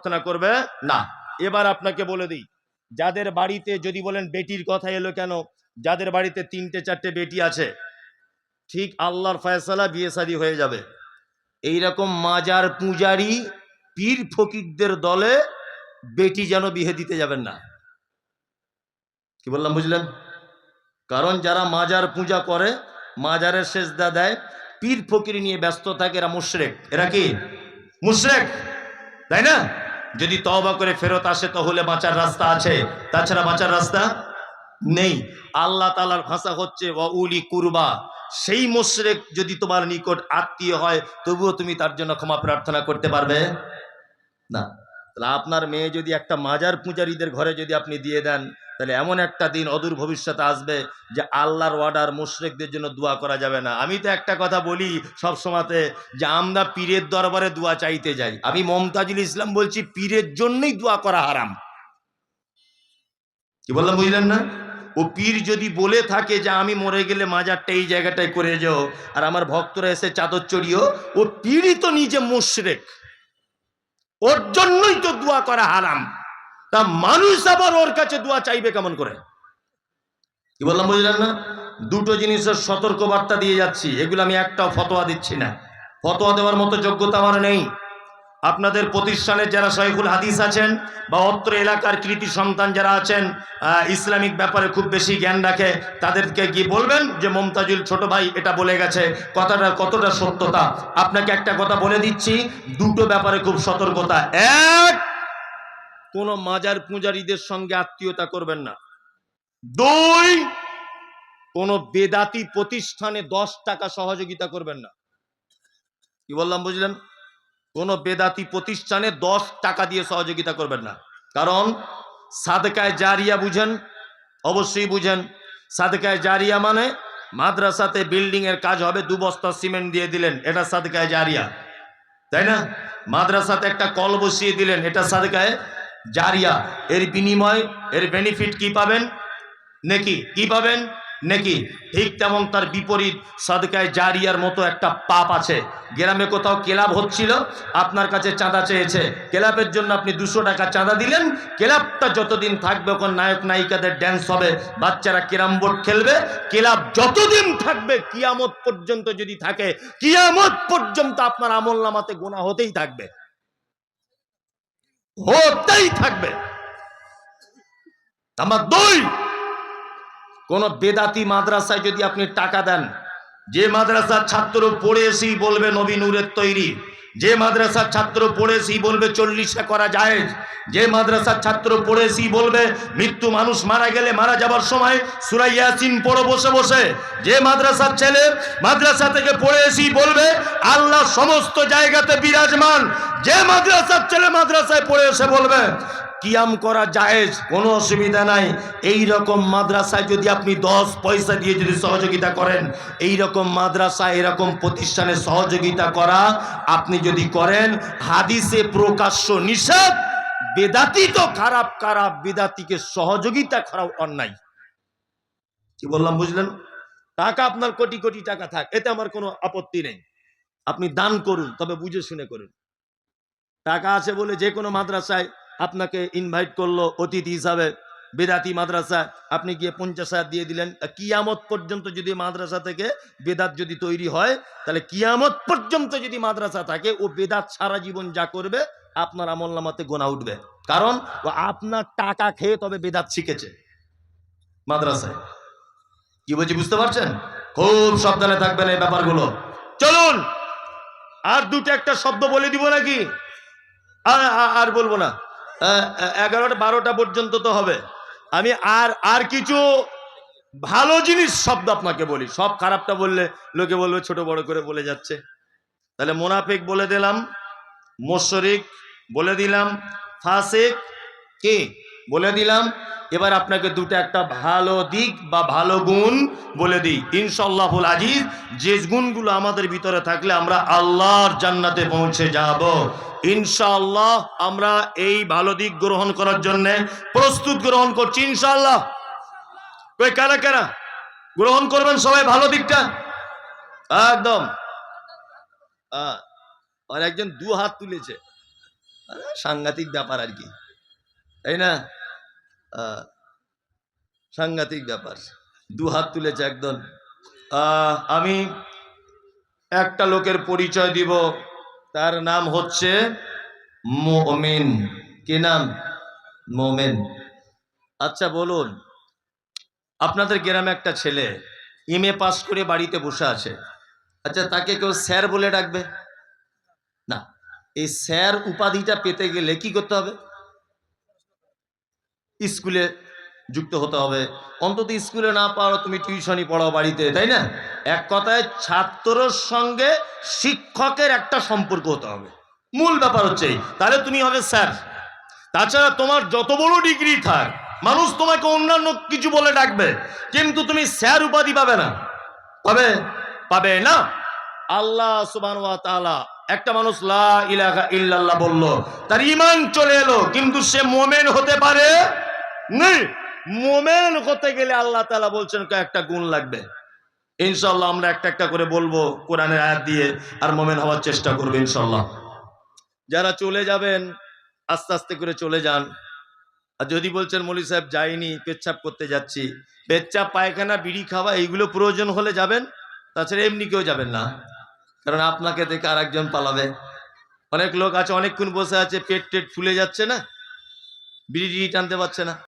প্রার্থনা করবে? না। এবার আপনাকে বলে দিই, যাদের বাড়িতে যদি বলেন বেটির কথা এলো কেন, যাদের বাড়িতে তিনটে চারটে বেটি আছে, ঠিক আল্লাহর ফয়সালা বিয়ে শাদী হয়ে যাবে। এইরকম মাজার পূজারি, পীর ফকিরদের দলে বেটি যেন বিয়ে দিতে যাবেন না। কি বললাম, বুঝলেন? কারণ যারা মাজার পূজা করে, মাজারের সেজদা দেয়, পীর ফকির নিয়ে ব্যস্ত থাকে এরা মুশরেক। এরা কি? মুশরেক। তাই না? যদি তওবা করে ফেরত আসে, তাহলে বাঁচার রাস্তা আছে। তাছাড়া বাঁচার রাস্তা নেই। আল্লাহ তালার ভাষা হচ্ছে উলি কুরবা। সেই মুশরেক যদি তোমার নিকট আত্মীয় হয়, তবুও তুমি তার জন্য ক্ষমা প্রার্থনা করতে পারবে? না। তাহলে আপনার মেয়ে যদি একটা মাজার পূজারীদের ঘরে যদি আপনি দিয়ে দেন তাহলে এমন একটা দিন অদূর ভবিষ্যতে আসবে যে আল্লাহর ওয়ার্ডার মুশরেকদের জন্য দোয়া করা যাবে না। আমি তো একটা কথা বলি সব সময়তে যে আমরা পীরের দরবারে দোয়া চাইতে যাই। আমি মমতাজুল ইসলাম বলছি, পীরের জন্যই দোয়া করা হারাম। কি বললাম, বুঝলেন না? ও পীর যদি বলে থাকে যে আমি মরে গেলে মাজারটা এই জায়গাটায় করে যাও, আর আমার ভক্তরা এসে চাদর চড়িও, ও পীরই তো নিজে মুশরেক। ওর জন্যই তো দোয়া করা হারাম। তা মানুষ আবার ওর কাছে দোয়া চাইবে কেমন করে? কি বললাম বুঝলেন না? দুটো জিনিসের সতর্ক বার্তা দিয়ে যাচ্ছি, এগুলো আমি একটাও ফতোয়া দিচ্ছি না। ফতোয়া দেওয়ার মতো যোগ্যতা আমার নেই। আপনাদের প্রতিষ্ঠানে যারা শৈখুল হাদিস আছেন বা অত্র এলাকার কৃতি সন্তান যারা আছেন ইসলামিক ব্যাপারে খুব বেশি জ্ঞান রাখে, তাদেরকে কি বলবেন যে, মমতাজুল ছোট ভাই এটা বলে গেছে। কথাটা কতটা সত্যতা? আপনাকে একটা কথা বলে দিচ্ছি, দুটো ব্যাপারে খুব সতর্কতা। এক কোনো মাজার পূজারীদের সঙ্গে আত্মীয়তা করবেন না। দুই কোনো বেদাতি প্রতিষ্ঠানে দশ টাকা সহযোগিতা করবেন না। কি বললাম বুঝলেন? কোনো বেদাতি প্রতিষ্ঠানে দশ টাকা দিয়ে সহযোগিতা করবেন না। কারণ সাদকায় জারিয়া বুঝেন অবশ্যই বুঝেন সাদকায় জারিয়া মানে মাদ্রাসাতে বিল্ডিং এর কাজ হবে দু বস্তা সিমেন্ট দিয়ে দিলেন এটা সাদকায় জারিয়া। তাই না? মাদ্রাসাতে একটা কল বসিয়ে দিলেন এটা সাদকায় জারিয়া, এর বিনিময়, এর বেনিফিট কি পাবেন? নেকি, কি পাবেন? নেকি। ঠিক তেমন তার বিপরীত সাদকায় জারিয়ার মতো একটা পাপ আছে। গ্রামে কোথাও ক্লাব হচ্ছিল, আপনার কাছে চাঁদা চেয়েছে। ক্লাবের জন্য আপনি দুশো টাকা চাঁদা দিলেন। ক্লাবটা যতদিন থাকবে ওখানে নায়ক, নায়িকাদের ড্যান্স হবে, বাচ্চারা ক্যারাম বোর্ড খেলবে। ক্লাব যতদিন থাকবে, কিয়ামত পর্যন্ত যদি থাকে, কিয়ামত পর্যন্ত আপনার আমল নামাতে গোনা হতেই থাকবে। হতেই থাকবে। আমার দুই কোন বেদাতি মাদ্রাসায় যদি আপনি টাকা দেন, যে মাদ্রাসার ছাত্র পড়ে এসেই বলবে, নবী নূরের তৈরি। যে মাদ্রাসার ছাত্র পড়েছি বলবে চল্লিশে করা যায় যে মাদ্রাসার ছাত্র পড়েছি বলবে মৃত্যু মানুষ মারা গেলে মারা যাবার সময় সুরাই ইয়াসিন পড়ো বসে বসে। যে মাদ্রাসার ছেলে মাদ্রাসা থেকে পড়েছি বলবে আল্লাহ সমস্ত জায়গাতে বিরাজমান। যে মাদ্রাসার ছেলে মাদ্রাসায় পড়ে এসে বলবে কিয়াম করা জায়েজ, কোনো অসুবিধা নাই। এই রকম মাদ্রাসায় যদি আপনি দশ পয়সা দিয়ে যদি সহযোগিতা করেন এই রকম মাদ্রাসা এরকম প্রতিষ্ঠানে সহযোগিতা করা আপনি যদি করেন, হাদিসে প্রকাশ্য নিষেধ, বেদাতি তো খারাপ খারাপ, বেদাতিকে সহযোগিতা করা অন্যায়। কি বললাম, বুঝলেন? টাকা আপনার কোটি কোটি টাকা থাক, এতে আমার কোনো আপত্তি নেই। আপনি দান করুন, তবে বুঝে শুনে করুন। টাকা আছে বলে যে কোনো মাদ্রাসায় আপনাকে ইনভাইট করল অতিথি হিসাবে, বেদাতি মাদ্রাসা, আপনি গিয়ে পঞ্চাশ হাজার দিয়ে দিলেন। কিয়ামত পর্যন্ত যদি মাদ্রাসা থেকে বেদাত যদি তৈরি হয়, তাহলে কিয়ামত পর্যন্ত যদি মাদ্রাসা থাকে, ও বেদাত সারা জীবন যা করবে, আপনার আমল নামাতে গোনা উঠবে। কারণ, ও আপনার টাকা খেয়ে তবে বেদাত শিখেছে মাদ্রাসায়। কি বলছি, বুঝতে পারছেন? খুব সাবধানে থাকবেন এই ব্যাপারগুলো। চলুন, আর দুটো একটা শব্দ বলে দিব নাকি? আর- বলব না। এগারোটা বারোটা পর্যন্ত তো হবে। আমি আর আর কিছু ভালো জিনিস শব্দ আপনাকে বলি। সব খারাপটা বললে লোকে বলবে ছোট বড় করে বলে যাচ্ছে। তাহলে মোনাফিক বলে দিলাম, মোশরিক বলে দিলাম, ফাসেক কে? বলে দিলাম এবার আপনাকে দুটো একটা ভালো দিক বা ভালো গুণ বলে দিই। ইনশাল্লাহুল আজিজ, যে গুণগুলো আমাদের ভিতরে থাকলে আমরা আল্লাহর জান্নাতে পৌঁছে যাব। ইনশাআল্লাহ আমরা এই ভালো দিক গ্রহণ করার জন্য প্রস্তুত গ্রহণ করছি, ইনশাআল্লাহ। কই, কারা কারা? গ্রহণ করবেন সবাই ভালো দিকটা? একদম। আর একজন দু হাত তুলেছে। সাংঘাতিক ব্যাপার আর কি। তাই না? সাংঘাতিক ব্যাপার। দু হাত তুলেছে একদল। আমি একটা লোকের পরিচয় দিব। তার নাম হচ্ছে মোমেন। কি নাম? মোমেন। আচ্ছা বলুন, আপনাদের গ্রামে একটা ছেলে ইমে পাস করে বাড়িতে বসে আছে। আচ্ছা তাকে কেউ স্যার বলে ডাকবে? না, এই স্যার উপাধিটা পেতে গেলে কি করতে হবে? স্কুলে যুক্ত হতে হবে। অন্তত স্কুলে না পারো তুমি টিউশনই পড়াও বাড়িতে, তাই না? এক কথায় ছাত্রর সঙ্গে শিক্ষকের একটা সম্পর্ক হতে হবে। মূল ব্যাপার হচ্ছে। তাহলে তুমি হবে স্যার। তাছাড়া তোমার যত বড় ডিগ্রি থাক, মানুষ তোমাকে অন্যান্য কিছু বলে ডাকবে, কিন্তু তুমি স্যার উপাধি পাবে না। পাবে? পাবে না? আল্লাহ সুবান একটা মানুষ লা ইলাহা ইল্লাল্লাহ বলল, তার ইমান চলে এলো, কিন্তু সে মোমেন হতে পারে নেই। মোমেন হতে গেলে আল্লাহ তাআলা বলছেন, কয়েকটা গুণ লাগবে। ইনশাল্লাহ আমরা একটা একটা করে বলব কোরআনের আয়াত দিয়ে, আর মোমেন হওয়ার চেষ্টা করব ইনশাল্লাহ যারা চলে যাবেন, আস্তে আস্তে করে চলে যান। আর যদি বলছেন, মলি সাহেব, যাইনি, পেচ্ছাপ করতে যাচ্ছি। পেচ্ছাপ, পায়খানা, বিড়ি খাওয়া, এইগুলো প্রয়োজন হলে যাবেন, তাছাড়া এমনি কেউ যাবেন না। কারণ আপনাকে দেখে আর একজন পালাবে। অনেক লোক আছে, অনেকক্ষণ বসে আছে, পেট টেট ফুলে যাচ্ছে না। বিড়ি টিড়ি টানতে পারছে না।